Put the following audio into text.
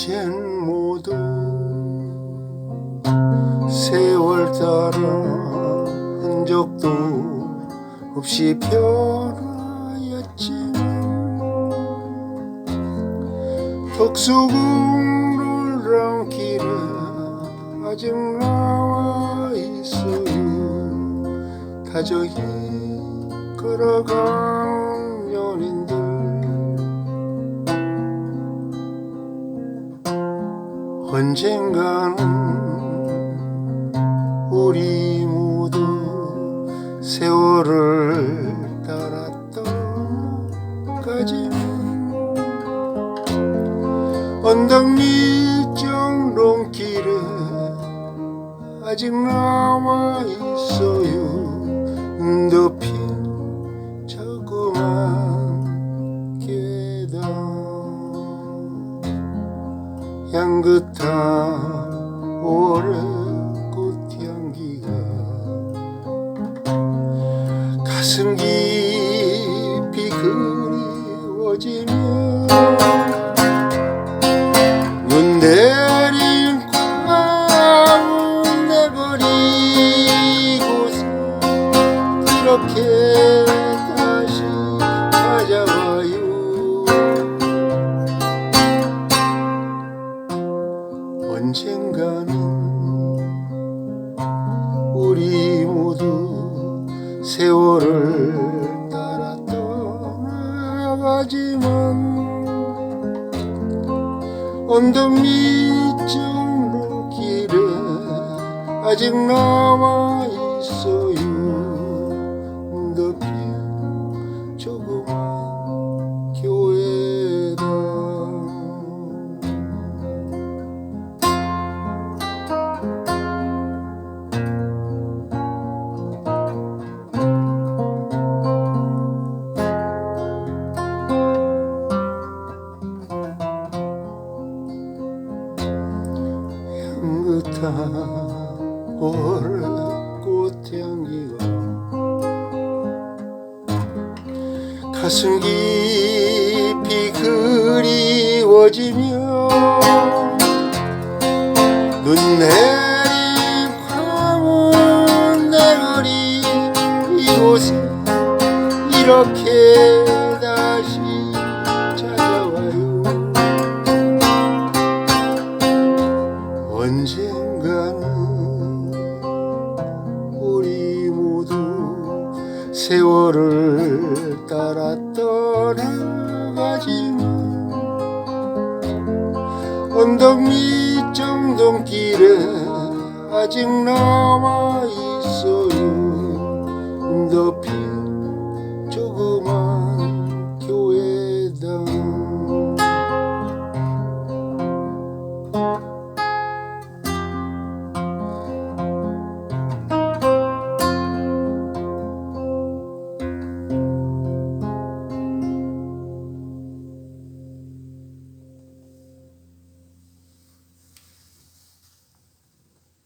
이젠 모두 세월 따라 흔적도 없이 변하였지. 덕수궁을 길에 아직 나와 있어요 다저히 걸어간 언젠가는 우리 모두 세월을 따라 떠가지만 언덕 밑 정 롱길에 아직 남아 있어요 향긋한 오래 꽃향기가 가슴 깊이 그리워지며 눈 내린 거리 곳에 이렇게 세월을 따라 떠나가지만 언덕 밑정 길에 아직 남아 오래 꽃향기가 가슴 깊이 그리워지며 눈 내린 황혼 내거리 이곳에 이렇게 세월을 따라 떠나가지만 언덕 밑 정동길에 아직 남아 있어요. 더빛